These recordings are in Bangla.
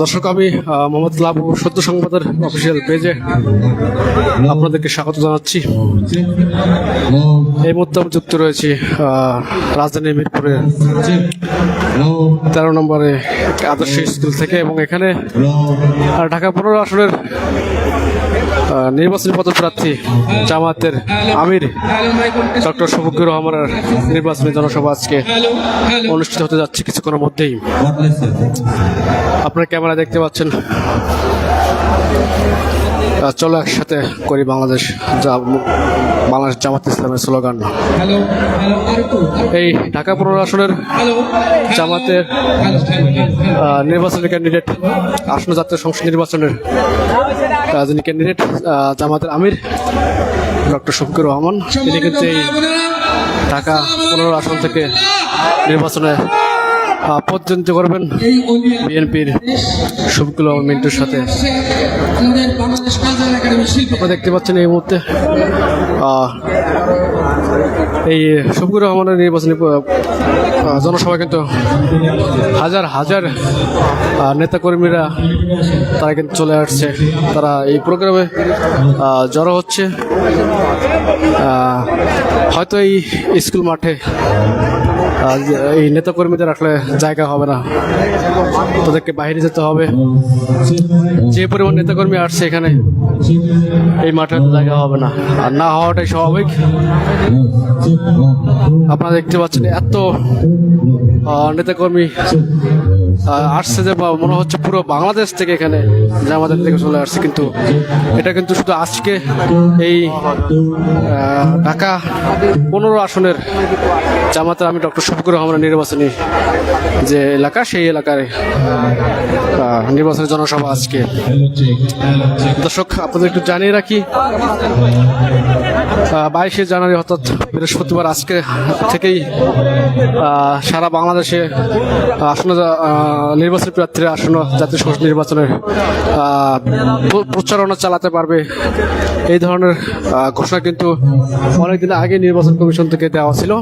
দর্শক আমি মোহাম্মদ লাবু সত্য সংবাদের অফিসিয়াল পেজে আপনাদেরকে স্বাগত জানাচ্ছি। এই মুহূর্তে আমি যুক্ত রয়েছি রাজধানী মিরপুরে তেরো নম্বরে আদর্শ স্কুল থেকে এবং এখানে ঢাকা পনেরো আসনের নির্বাচনী পদপ্রার্থী জামাতের আমির ডক্টর শফিকুর রহমানের নির্বাচনী জনসভা আজকে অনুষ্ঠিত হতে যাচ্ছে কিছুক্ষণের মধ্যেই। আপনার ক্যামেরা দেখতে পাচ্ছেন? চলো একসাথে করি বাংলাদেশ যা বাংলাদেশ জামাত ইসলামের স্লোগান। এই ঢাকা পনেরো আসনের জামাতের হ্যালো হ্যালো নির্বাচনী ক্যান্ডিডেট আসন্ন জাতীয় সংসদ নির্বাচনের যিনি ক্যান্ডিডেট জামাতের আমির ডক্টর শফিকুর রহমান। তিনি কিন্তু এই ঢাকা পনেরো আসন থেকে নির্বাচনে প্রতিদ্বন্দ্বিতা করবেন বিএনপির শফিকুল মিন্টুর সাথে। দেখতে পাচ্ছেন এই মুহূর্তে এই শফিকুর রহমানের নির্বাচনী জনসভা কিন্তু হাজার হাজার নেতাকর্মীরা, তারা কিন্তু চলে আসছে। তারা এই প্রোগ্রামে জড়ো হচ্ছে। হয়তো এই স্কুল মাঠে এই নেতাকর্মীদের আসলে জায়গা হবে না। তাদেরকে বাইরে যেতে হবে। যে পরিমাণ নেতাকর্মী আসছে এখানে, এই মাঠে জায়গা হবে না। আর না হওয়াটাই স্বাভাবিক। আপনারা দেখতে পাচ্ছেন এত নেতাকর্মী আসছে যে মনে হচ্ছে পুরো বাংলাদেশ থেকে এখানে জামাতের থেকে চলে আসছে কিন্তু এটা কিন্তু শুধু আজকে এই ঢাকা পনেরো আসনের জামাতের আমি ডক্টর শফিকুর রহমানের নির্বাচনী যে এলাকা সেই এলাকার আহ, নির্বাচনী জনসভা আজকে। দর্শক আপনাদের একটু জানিয়ে রাখি বাইশে জানুয়ারি অর্থাৎ বৃহস্পতিবার আজকে থেকেই সারা বাংলাদেশে আসন্ন নির্বাচনী প্রার্থীরা আসন্ন জাতীয় সংসদ নির্বাচনের প্রচারণা চালাতে পারবে। এই ধরনের ঘোষণা কিন্তু অনেকদিন আগে নির্বাচন কমিশন থেকে দেওয়া ছিল।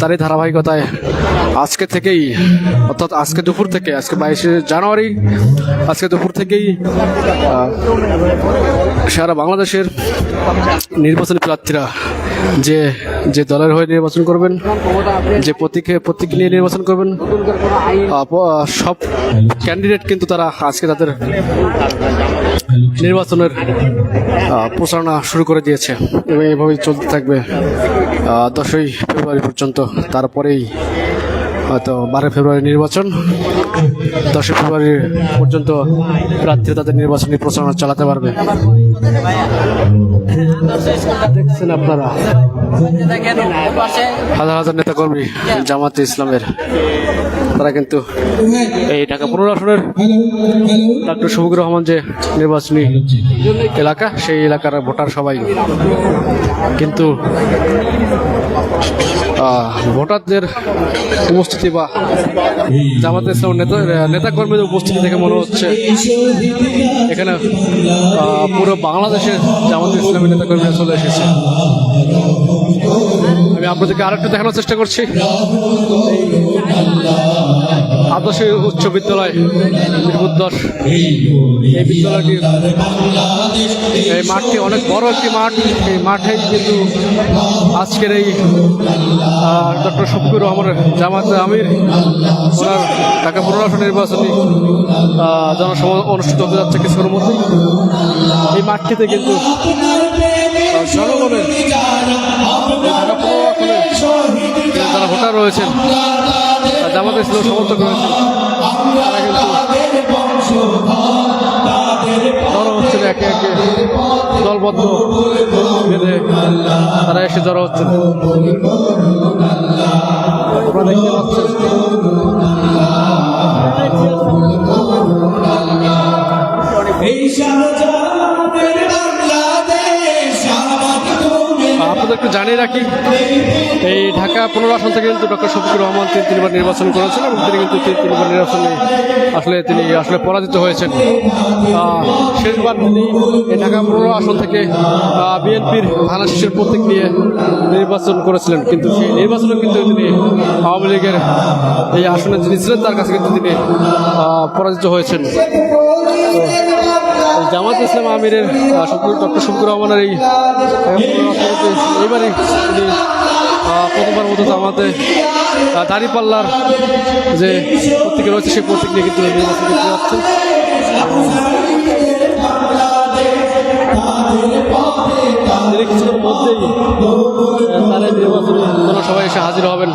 তারই ধারাবাহিকতায় আজকে থেকেই, অর্থাৎ আজকে দুপুর থেকে, আজকে বাইশে জানুয়ারি, আজকে দুপুর থেকেই সারা বাংলাদেশের নির্বাচনী প্রার্থীরা যে যে দলের হয়ে নির্বাচন করবেন, যে প্রতীকে প্রতীক নিয়ে নির্বাচন করবেন সব ক্যান্ডিডেট কিন্তু তারা আজকে তাদের নির্বাচনের প্রচারণা শুরু করে দিয়েছে। এবং এভাবেই চলতে থাকবে দশই ফেব্রুয়ারি পর্যন্ত। তারপরেই হয়তো বারোই ফেব্রুয়ারি নির্বাচন। দশই ফেব্রুয়ারি পর্যন্ত প্রার্থীরা তাদের নির্বাচনী প্রচারণা চালাতে পারবে। হাজার হাজার নেতাকর্মী জামাতে ইসলামের। তারা কিন্তু এই ঢাকা পনেরো আসনের ডক্টর শফিকুর রহমান যে নির্বাচনী এলাকা, সেই এলাকার ভোটার সবাই। কিন্তু ভোটারদের উপস্থিতি বা জামাতে ইসলাম নেতা, নেতাকর্মীদের উপস্থিতি দেখে মনে হচ্ছে এখানে পুরো বাংলাদেশের যেমন ইসলামী নেতাকর্মীরা চলে এসেছে। আমি আপনাদেরকে আরেকটু দেখানোর চেষ্টা করছি। আদর্শ উচ্চ বিদ্যালয় দশ এই বিদ্যালয়টি এই মাঠটি অনেক বড় একটি মাঠ। এই মাঠে কিন্তু আজকের এই ডক্টর শফিকুর রহমানের জামাত আমির, ওনার ঢাকা পনেরো নির্বাচনী জনসভা অনুষ্ঠিত হতে যাচ্ছে কিছুক্ষণের মধ্যেই। এই মাঠটিতে কিন্তু জনগণের ভোটার রয়েছেন জামাত ছিল সমর্থক রয়েছেন তারা একে একে। দলবদ্ধ বেঁধে তারা এসে জড়ো পাচ্ছেন জানিয়ে রাখি, এই ঢাকা পনেরো আসন থেকে কিন্তু ডক্টর শফিকুর রহমান তিন তিনবার নির্বাচন করেছেন এবং তিনি কিন্তু তিন তিনবার নির্বাচনে আসলে তিনি আসলে পরাজিত হয়েছেন। শেষবার তিনি এই ঢাকা পনেরো আসন থেকে বিএনপির থানা শীষের প্রতীক নিয়ে নির্বাচন করেছিলেন। কিন্তু সেই নির্বাচনে কিন্তু তিনি আওয়ামী লীগের এই আসনে যিনি ছিলেন, তার কাছে কিন্তু তিনি পরাজিত হয়েছেন। জামাত ইসলাম আমিরের ডক্টর শফিকুর রহমানের এই এইবারই তিনি প্রথমবার মতো জামাতে দাঁড়িপাল্লার যে প্রতীকে রয়েছে, সেই প্রতীক নিয়ে কিন্তু তিনি মধ্যেই জনসভায় এসে হাজির হবেন।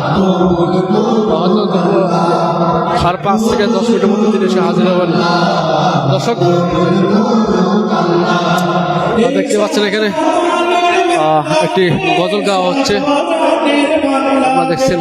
সাড়ে পাঁচ থেকে দশ মিনিটের মধ্যে তিনি এসে হাজির হবেন। দর্শক দেখতে পাচ্ছেন এখানে একটি গজল গাওয়া হচ্ছে। আপনারা দেখছেন।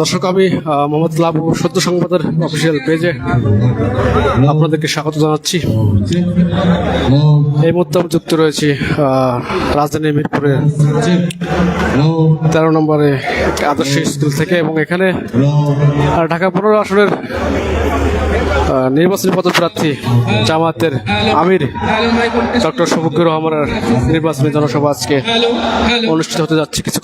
দর্শক, আমি মোহাম্মদ লাভ সত্য সংবাদের অফিসিয়াল পেজে আপনাদেরকে স্বাগত জানাচ্ছি। এই মুহূর্তে আমি যুক্ত রয়েছি রাজধানী মিরপুরের তেরো নম্বরে আদর্শ স্কুল থেকে এবং এখানে ঢাকা পনেরো আসনের নির্বাচনী পদপ্রার্থী জামাতের আমির ডক্টর শফিকুর রহমানের নির্বাচনী জনসভা আজকে অনুষ্ঠিত হতে যাচ্ছে। কিছু